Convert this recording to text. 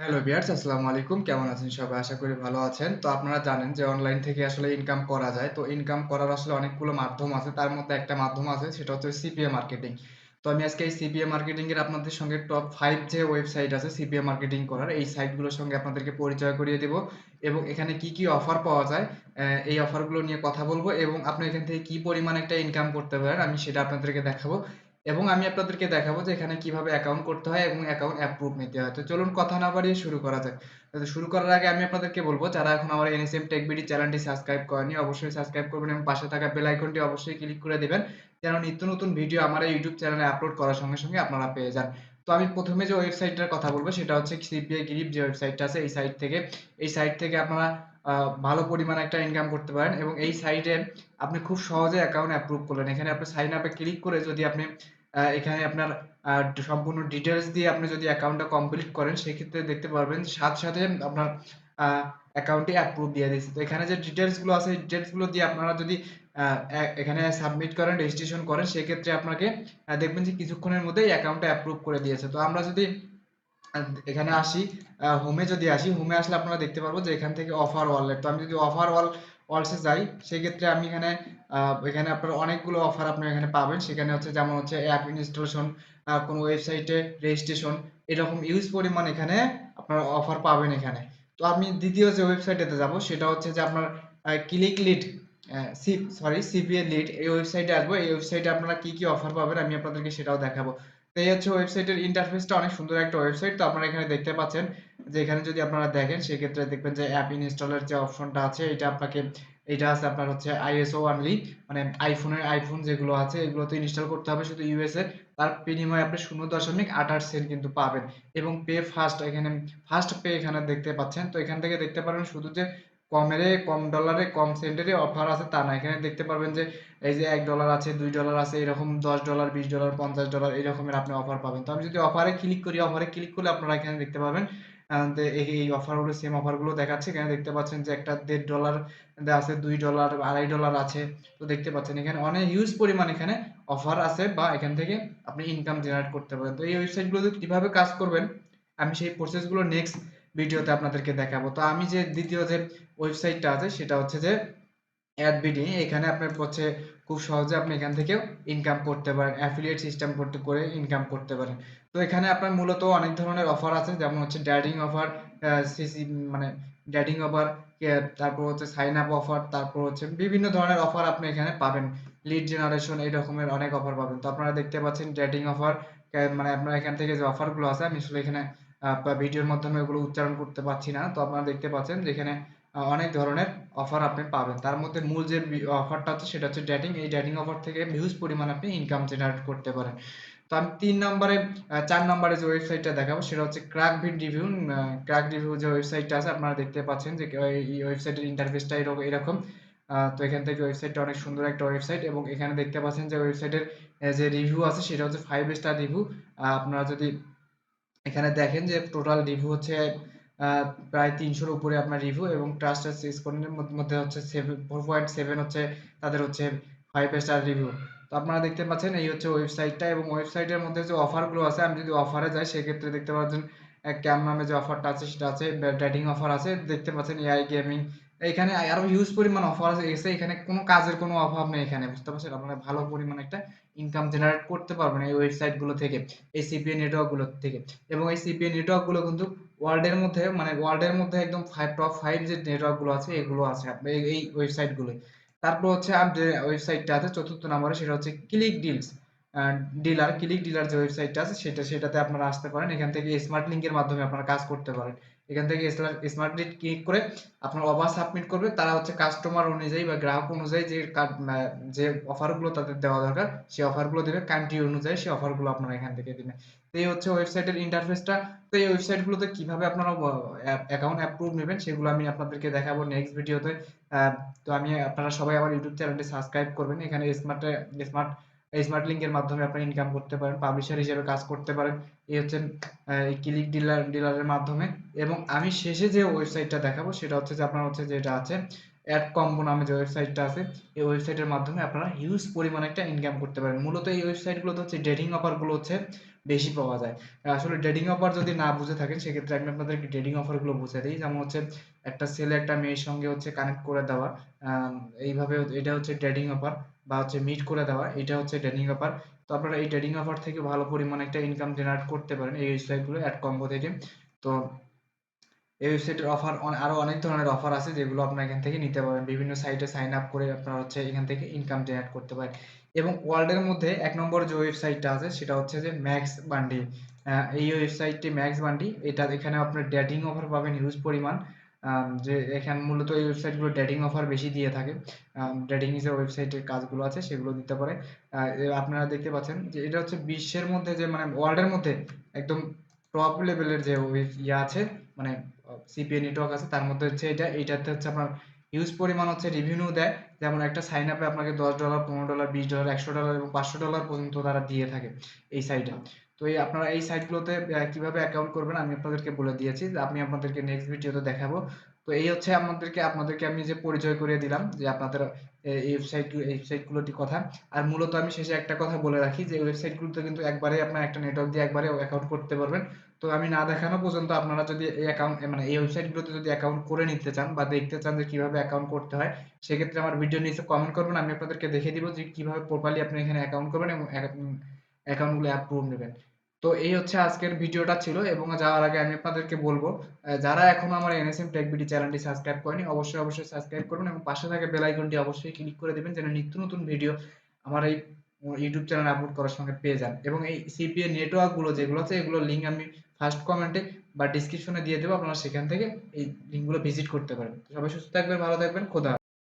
Hello viewers আসসালামু আলাইকুম। কেমন আছেন সবাই? আশা করি ভালো আছেন। তো আপনারা জানেন যে অনলাইন থেকে আসলে ইনকাম করা যায়। তো ইনকাম করার আসলে অনেকগুলো মাধ্যম আছে। তার মধ্যে একটা মাধ্যম আছে, সেটা হচ্ছে সিপিএ মার্কেটিং তো আমি আজকে এই সিপিএ মার্কেটিং এর আপনাদের সঙ্গে টপ ফাইভ যে ওয়েবসাইট আছে সিপিএ মার্কেটিং করার, এই সাইটগুলোর সঙ্গে আপনাদেরকে পরিচয় করিয়ে দেব এবং এখানে কি কি অফার পাওয়া যায় এই অফারগুলো নিয়ে কথা বলব এবং আপনি এখান থেকে কি পরিমাণ একটা ইনকাম করতে পারেন, আমি সেটা আপনাদেরকে দেখাবো। এবং আমি আপনাদেরকে দেখাবো যে এখানে কীভাবে অ্যাকাউন্ট করতে হয় এবং অ্যাকাউন্ট অ্যাপ্রুভ নিতে হয়। তো চলুন কথা না বাড়িয়ে শুরু করা যাক। শুরু করার আগে আমি আপনাদেরকে বলব, যারা এখন আমার এনএসএম টেক বিডি চ্যানেলটি সাবস্ক্রাইব করেনি অবশ্যই সাবস্ক্রাইব করবেন এবং পাশে থাকা বেল আইকনটি অবশ্যই ক্লিক করে দিবেন, যেন নিত্য নতুন ভিডিও আমার ইউটিউব চ্যানেলে আপলোড করার সঙ্গে সঙ্গে আপনারা পেয়ে যান। তো আমি প্রথমে যে ওয়েবসাইটটার কথা বলব, সেটা হচ্ছে সিপিএ গ্রিপ যে ওয়েবসাইটটা আছে, এই সাইট থেকে। এই সাইট থেকে আপনারা ভালো পরিমাণে একটা ইনকাম করতে পারেন এবং এই সাইটে আপনি খুব সহজে অ্যাকাউন্ট অ্যাপ্রুভ করলেন। এখানে আপনি সাইন আপে ক্লিক করে যদি আপনি এখানে আপনার সম্পূর্ণ ডিটেলস দিয়ে আপনি যদি অ্যাকাউন্টটা কমপ্লিট করেন, সেক্ষেত্রে দেখতে পারবেন, সাথে সাথে আপনার অ্যাকাউন্টে অ্যাপ্রুভ দিয়ে দিচ্ছে তো এখানে যে ডিটেলসগুলো আছে ডিটেলসগুলো দিয়ে আপনারা যদি এখানে সাবমিট করেন রেজিস্ট্রেশন করেন, সেক্ষেত্রে আপনাকে দেখবেন যে কিছুক্ষণের মধ্যেই অ্যাকাউন্টটা অ্যাপ্রুভ করে দিয়েছে। তো আমরা যদি এখানে আসি হোমে যদি আসি হোমে আসলে আপনারা দেখতে পারব যে এখান থেকে অফার ওয়ালেট তো আমি যদি অফার ওয়াল ওয়ালসে যাই, সেক্ষেত্রে আমি এখানে এখানে আপনার অনেকগুলো অফার আপনি এখানে পাবেন। সেখানে হচ্ছে যেমন হচ্ছে অ্যাপ ইনস্টলেশন কোনো ওয়েবসাইটে রেজিস্ট্রেশন এরকম ইউজ পরিমাণ এখানে আপনার অফার পাবেন এখানে। তো আমি দ্বিতীয় যে ওয়েবসাইটেতে যাব, সেটা হচ্ছে যে আপনার click lead sorry CPA lead এই ওয়েবসাইটে আসব। এই ওয়েবসাইটে আপনারা কি কি অফার পাবেন আমি আপনাদেরকে সেটাও দেখাবো। তো এই হচ্ছে ওয়েবসাইটের ইন্টারফেসটা অনেক সুন্দর একটা ওয়েবসাইট তো আপনারা এখানে দেখতে পাচ্ছেন যে এখানে যদি আপনারা দেখেন, সেক্ষেত্রে দেখবেন যে অ্যাপ ইনস্টলের যে অপশনটা আছে, এটা আপনাকে, এটা আছে আপনার হচ্ছে আইএসও অনলি মানে আইফোনের আইফোন যেগুলো আছে এগুলো তো ইনস্টল করতে হবে শুধু ইউএসএ তার বিনিময়ে আপনি শূন্য দশমিক আঠাশ সেন্ট কিন্তু পাবেন। এবং পে ফার্স্ট এখানে ফার্স্ট পে এখানে দেখতে পাচ্ছেন। তো এখান থেকে দেখতে পারবেন শুধু যে কমেরে কম ডলারে কম সেন্টেরই অফার আছে তা না। এখানে দেখতে পারবেন যে এই যে এক ডলার আছে, দুই ডলার আছে, এরকম দশ ডলার বিশ ডলার পঞ্চাশ ডলার এরকমের আপনি অফার পাবেন। তো আমি যদি অফারে ক্লিক করি অফারে ক্লিক করলে আপনারা এখানে দেখতে পাবেন এই অফারগুলো সেম অফারগুলো দেখাচ্ছে। এখানে দেখতে পাচ্ছেন যে একটা দেড় ডলার আছে, দুই ডলার আড়াই ডলার আছে। তো দেখতে পাচ্ছেন এখানে অনেক হিউজ পরিমাণ এখানে অফার আছে বা এখান থেকে আপনি ইনকাম জেনারেট করতে পারেন। তো এই ওয়েবসাইটগুলোতে কীভাবে কাজ করবেন, আমি সেই প্রসেসগুলো নেক্সট ভিডিওতে আপনাদেরকে দেখাবো। তো আমি যে দ্বিতীয় যে ওয়েবসাইটটা আছে, সেটা হচ্ছে যে অ্যাডবিডি এখানে আপনার হচ্ছে খুব সহজে আপনি এখান থেকেও ইনকাম করতে পারেন অ্যাফিলিয়েট সিস্টেম করতে করে ইনকাম করতে পারেন। তো এখানে আপনার মূলত অনেক ধরনের অফার আছে যেমন হচ্ছে ড্যাডিং অফার সিসি মানে ড্যাডিং অফার তারপর হচ্ছে সাইন আপ অফার তারপর হচ্ছে বিভিন্ন ধরনের অফার আপনি এখানে পাবেন। লিড জেনারেশন এই রকমের অনেক অফার পাবেন। তো আপনারা দেখতে পাচ্ছেন ড্যাটিং অফার মানে আপনারা এখান থেকে যে অফারগুলো আছে আমি আসলে এখানে ভিডিওর মাধ্যমে ওগুলো উচ্চারণ করতে পারছি না। তো আপনারা দেখতে পাচ্ছেন যে এখানে আহ, অনেক ধরনের অফার আপনি পাবেন। তার মধ্যে মূল যে অফারটা হচ্ছে সেটা হচ্ছে ডেটিং এই ডেটিং অফার থেকে হিউজ পরিমাণ আপনি ইনকাম জেনারেট করতে পারেন। তো আমি তিন নম্বরে চার নম্বরে যে ওয়েবসাইটটা দেখাবো সেটা হচ্ছে ক্র্যাক ভিড রিভিউ ক্র্যাক রিভিউ যে ওয়েবসাইটটা আছে, আপনারা দেখতে পাচ্ছেন যে এই ওয়েবসাইটের ইন্টারফেসটা এরকম। এরকম তো এখান থেকে ওয়েবসাইটটা অনেক সুন্দর একটা ওয়েবসাইট এবং এখানে দেখতে পাচ্ছেন যে ওয়েবসাইটের যে রিভিউ আছে সেটা হচ্ছে ফাইভ স্টার রিভিউ আপনারা যদি এখানে দেখেন যে টোটাল রিভিউ হচ্ছে প্রায় তিনশোর উপরে আপনার রিভিউ এবং ট্রাস্টেড স্কোরের মধ্যে হচ্ছে সেভেন ফোর পয়েন্ট সেভেন হচ্ছে তাদের হচ্ছে ফাইভ স্টার রিভিউ তো আপনারা দেখতে পাচ্ছেন এই হচ্ছে ওয়েবসাইটটা এবং ওয়েবসাইটের মধ্যে যে অফারগুলো আছে, আমি যদি অফারে যাই, সেক্ষেত্রে দেখতে পাচ্ছেন ক্যাম নামে যে অফারটা আছে, সেটা আছে ব্যাটিং অফার আছে। দেখতে পাচ্ছেন এআই গেমিং এখানে আরও হিউজ পরিমাণ অফার আছে এখানে কোনো কাজের কোনো অভাব নেই এখানে, বুঝতে পারছেন? আপনারা ভালো পরিমাণ একটা ইনকাম জেনারেট করতে পারবেন এই ওয়েবসাইটগুলো থেকে, এই সিপিএ নেটওয়ার্কগুলো থেকে। এবং এই সিপিএ নেটওয়ার্কগুলো কিন্তু ওয়ার্ল্ডের মধ্যে মানে ওয়ার্ল্ডের মধ্যে একদম ফাইভ টপ ফাইভ যে নেটওয়ার্কগুলো আছে, এগুলো আছে এই এই ওয়েবসাইটগুলো। তারপর হচ্ছে আর যে ওয়েবসাইটটা আছে, চতুর্থ নম্বরে সেটা হচ্ছে click deals dealer click dealer যে ওয়েবসাইটটা আছে, সেটা, সেটাতে আপনারা আসতে পারেন। এখান থেকে স্মার্ট লিঙ্কের মাধ্যমে আপনারা কাজ করতে পারেন। এখান থেকে স্মার্ট লিঙ্ক ক্লিক করে আপনার অফার সাবমিট করবে। তারা হচ্ছে কাস্টমার অনুযায়ী বা গ্রাহক অনুযায়ী যে যে অফারগুলো তাদের দেওয়া দরকার, সেই অফারগুলো দেবে। কান্ট্রি অনুযায়ী সেই অফারগুলো আপনারা এখান থেকে দিবেন। তো এই হচ্ছে ওয়েবসাইটের ইন্টারফেসটা তো এই ওয়েবসাইটগুলোতে কীভাবে আপনারা অ্যাকাউন্ট অ্যাপ্রুভ নেবেন সেগুলো আমি আপনাদেরকে দেখাবো নেক্সট ভিডিওতে তো। আমি আপনারা সবাই আমার ইউটিউব চ্যানেলটি সাবস্ক্রাইব করবেন। এখানে স্মার্ট স্মার্ট স্মার্ট লিঙ্কের মাধ্যমে আপনি ইনকাম করতে পারেন পাবলিশার হিসেবে কাজ করতে পারেন। এই হচ্ছে এই ক্লিক ডিলার ডিলারের মাধ্যমে। এবং আমি শেষে যে ওয়েবসাইটটা দেখাবো, সেটা হচ্ছে যে আপনার হচ্ছে যেটা আছে অ্যাড কম্বো নামে যে ওয়েবসাইটটা আছে, এই ওয়েবসাইটের মাধ্যমে আপনারা হিউজ পরিমাণে একটা ইনকাম করতে পারেন। মূলত এই ওয়েবসাইটগুলোতে হচ্ছে ডেটিং অফারগুলো হচ্ছে বেশি পাওয়া যায়। আসলে ট্রেডিং অফার যদি না বুঝে থাকেন, সেক্ষেত্রে আমি আপনাদেরকে ট্রেডিং অফারগুলো বুঝে দিই। যেমন হচ্ছে, একটা ছেলে একটা মেয়ের সঙ্গে হচ্ছে কানেক্ট করে দেওয়া এইভাবে এটা হচ্ছে ট্রেডিং অফার বা হচ্ছে মিট করে দেওয়া, এটা হচ্ছে ট্রেডিং অফার তো আপনারা এই ট্রেডিং অফার থেকে ভালো পরিমাণে একটা ইনকাম জেনারেট করতে পারেন এই ওয়েবসাইটগুলো অ্যাড কম্বো থেকে তো এই ওয়েবসাইটের অফার আরও অনেক ধরনের অফার আছে যেগুলো আপনারা এখান থেকে নিতে পারেন বিভিন্ন সাইটে সাইন আপ করে আপনারা হচ্ছে এখান থেকে ইনকাম জেনারেট করতে পারেন। এবং ওয়ার্ল্ডের মধ্যে এক নম্বর যে ওয়েবসাইটটা আছে সেটা হচ্ছে যে ম্যাক্স বান্ডি এই ওয়েবসাইটটি ম্যাক্স বান্ডি এটা এখানে আপনার ডেটিং অফার পাবেন হিউজ পরিমাণ। যে এখানে মূলত এই ওয়েবসাইটগুলো ডেটিং অফার বেশি দিয়ে থাকে। ডেটিং যে ওয়েবসাইটের কাজগুলো আছে সেগুলো দিতে পারে। আপনারা দেখতে পাচ্ছেন যে এটা হচ্ছে বিশ্বের মধ্যে যে মানে ওয়ার্ল্ডের মধ্যে একদম টপ লেভেলের যে ইয়ে আছে মানে সিপিএ নেটওয়ার্ক আছে, তার মধ্যে হচ্ছে এটা এইটাতে হচ্ছে আপনার হিউজ পরিমাণ হচ্ছে রিভিনিউ দেয়। যেমন একটা সাইন আপে আপনাকে দশ ডলার পনেরো ডলার বিশ ডলার একশো ডলার এবং পাঁচশো ডলার পর্যন্ত তারা দিয়ে থাকে এই সাইটে তো এই আপনারা এই সাইটগুলোতে কীভাবে অ্যাকাউন্ট করবেন আমি আপনাদেরকে বলে দিয়েছি আমি আপনাদেরকে নেক্সট ভিডিওতে দেখাবো। তো এই হচ্ছে আমাদেরকে, আপনাদেরকে আমি যে পরিচয় করিয়ে দিলাম, যে আপনাদের এই ওয়েবসাইট এই ওয়েবসাইটগুলোটি কথা। আর মূলত আমি শেষে একটা কথা বলে রাখি যে ওয়েবসাইটগুলোতে কিন্তু একবারে আপনার একটা নেটওয়ার্ক দিয়ে একবারে অ্যাকাউন্ট করতে পারবেন। তো আমি না দেখানো পর্যন্ত আপনারা যদি এই অ্যাকাউন্ট মানে এই ওয়েবসাইটগুলোতে যদি অ্যাকাউন্ট করে নিতে চান বা দেখতে চান যে কীভাবে অ্যাকাউন্ট করতে হয়, সেক্ষেত্রে আমার ভিডিও নিচে কমেন্ট করবেন, আমি আপনাদেরকে দেখে দিব যে কীভাবে প্রপারলি আপনি এখানে অ্যাকাউন্ট করবেন এবং অ্যাকাউন্টগুলো অ্যাপ্রুভ নেবেন। তো এই হচ্ছে আজকের ভিডিওটা ছিল এবং যাওয়ার আগে আমি আপনাদেরকে বলব যারা এখনও আমার এনএসএম টেক বিডি চ্যানেলটি সাবস্ক্রাইব করেনি, অবশ্যই অবশ্যই সাবস্ক্রাইব করবেন এবং পাশে থাকা বেল আইকনটি অবশ্যই ক্লিক করে দেবেন যেন নিত্য নতুন ভিডিও আমার এই ইউটিউব চ্যানেল আপলোড করার সঙ্গে পেয়ে যান এবং এই সিপিএ নেটওয়ার্কগুলো যেগুলো আছে, এগুলোর লিঙ্ক আমি ফার্স্ট কমেন্টে বা ডিসক্রিপশনে দিয়ে দেবো, আপনারা সেখান থেকে এই লিঙ্কগুলো ভিজিট করতে পারেন সবাই সুস্থ থাকবেন, ভালো থাকবেন, খোদা।